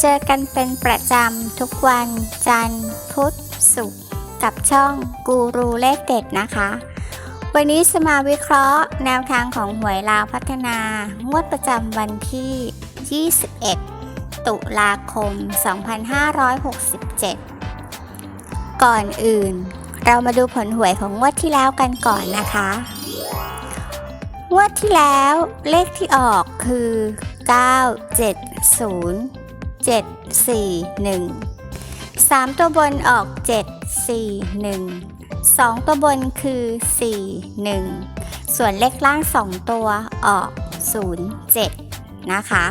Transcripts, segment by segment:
เจอกันเป็นประจำทุกวันจันทร์พุธศุกร์กับช่องกูรูเลขเด็ดนะคะ วันนี้จะมาวิเคราะห์แนวทางของหวยลาวพัฒนางวดประจำวันที่ 21 ตุลาคม 2567 ก่อนอื่น เรามาดูผลหวยของงวดที่แล้วกันก่อนนะคะงวดที่แล้วเลขที่ออกคือ 9 7 4 1 3 ตัวบนออก 7 4 1 2 ตัวบนคือ 4 1 ส่วนเลขล่าง 2 ตัวออก 0 7 นะคะ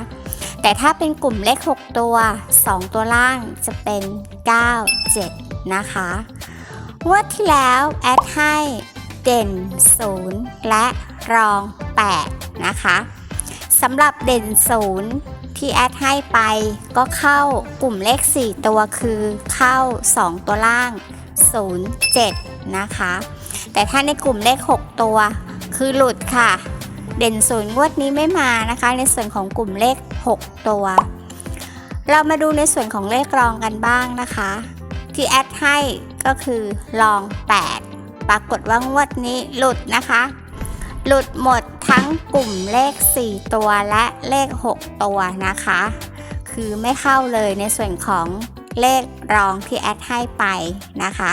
แต่ถ้าเป็นกลุ่มเลข 6 ตัว 2 ตัวล่างจะเป็น 9 7 นะคะงวดที่แล้วแอดให้เด่น 0 และรอง 8 นะคะสำหรับเด่น 0 ที่แอดให้ไปก็เข้ากลุ่มเลข 4 ตัวคือเข้า 2 ตัวล่าง 0 7 นะคะ แต่ถ้าในกลุ่มเลข 6 ตัว คือหลุดค่ะ เด่น0งวดนี้ไม่มานะคะ ในส่วนของกลุ่มเลข 6 ตัว เรามาดูในส่วนของเลขรองกันบ้างนะคะ ที่แอดให้ก็คือรอง 8 ปรากฏว่างวดนี้หลุดนะคะ หลุดหมดทั้งกลุ่มเลข 4 ตัวและเลข 6 ตัวนะคะ คือไม่เข้าเลยในส่วนของเลขรองที่แอดให้ไปนะคะ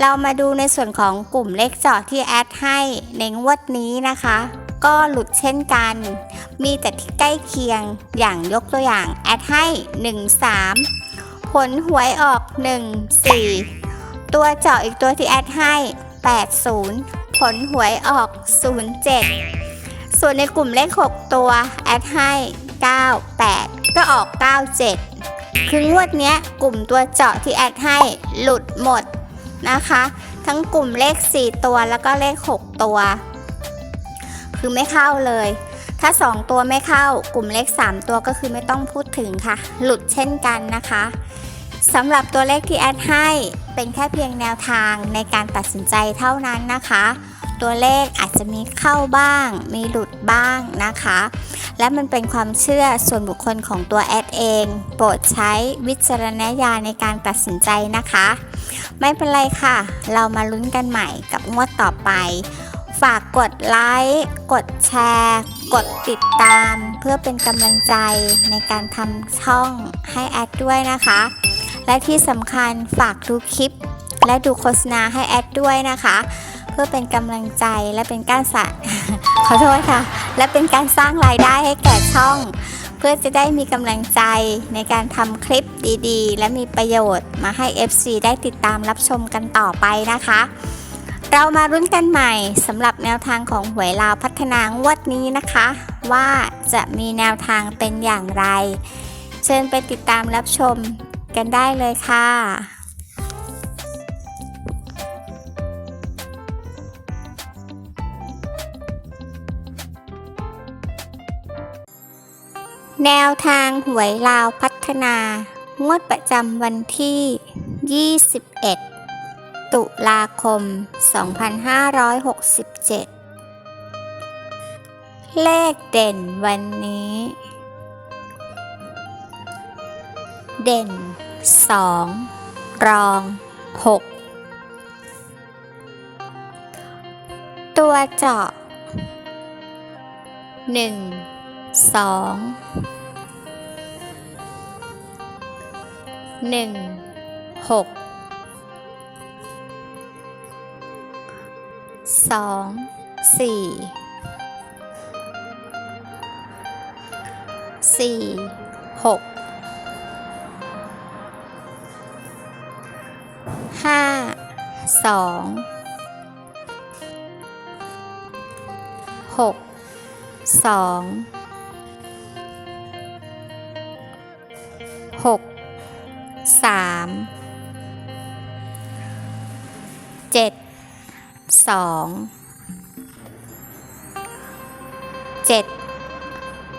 เรามาดูในส่วนของกลุ่มเลขเจาะที่แอดให้ในงวดนี้นะคะ ก็หลุดเช่นกัน มีแต่ที่ใกล้เคียงอย่างยกตัวอย่างแอดให้ 1 3 ผลหวยออก 1 4 ตัวเจาะอีกตัวที่แอดให้ 80 ผลหวยออก 07 ส่วนในกลุ่มเลข 6 ตัว แอดให้ 98 ก็ออก 97 คืองวดเนี้ยกลุ่มตัวเจาะที่แอดให้หลุดหมดนะคะ ทั้งกลุ่มเลข 4 ตัวแล้วก็เลข 6 ตัว คือไม่เข้าเลย ถ้า 2 ตัวไม่เข้ากลุ่มเลข 3 ตัวก็คือไม่ต้องพูดถึงค่ะ หลุดเช่นกันนะคะสำหรับตัวเลขที่แอดให้เป็นแค่เพียงแนวทางในการตัดสินใจเท่านั้นนะคะ ตัวเลขอาจจะมีเข้าบ้าง มีหลุดบ้างนะคะ และมันเป็นความเชื่อส่วนบุคคลของตัวแอดเอง โปรดใช้วิจารณญาณในการตัดสินใจนะคะ ไม่เป็นไรค่ะ เรามาลุ้นกันใหม่กับงวดต่อไป ฝากกดไลค์กดแชร์ กดติดตาม เพื่อเป็นกำลังใจในการทำช่องให้แอดด้วยนะคะ และที่สำคัญฝากดูคลิปและดูโฆษณาให้แอดด้วยนะคะ พื่อเป็นกำลังใจและเป็นการสะขอโทษค่ะ และเป็นการสร้างรายได้ให้แก่ช่อง เพื่อจะได้มีกำลังใจในการทำคลิปดีๆ และมีประโยชน์มาให้ FC ได้ติดตามรับชมกันต่อไปนะคะ เรามารุ้นกันใหม่สำหรับแนวทางของหวยลาวพัฒนางวดนี้นะคะ ว่าจะมีแนวทางเป็นอย่างไร เชิญไปติดตามรับชมกันได้เลยค่ะ แนวทางหวยลาวพัฒนา งวดประจำวันที่ 21 ตุลาคม 2567 เลขเด่นวันนี้ เด่น 2 รอง 6 ตัวเจาะ 1 สองหนึ่งหกสองสี่สี่หกห้าสองหกสอง หกสามเจ็ดสองเจ็ด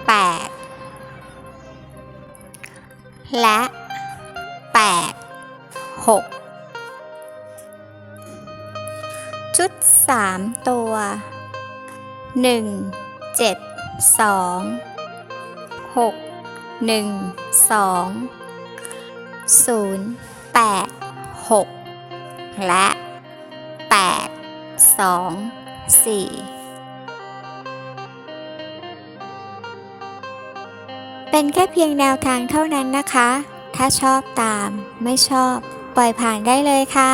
แปดและแปดหกชุดสามตัวหนึ่งเจ็ดสอง หนึ่งสองศูนย์แปดหกและแปดสองสี่เป็นแค่เพียงแนวทางเท่านั้นนะคะ ถ้าชอบตามไม่ชอบ ปล่อยผ่านได้เลยค่ะ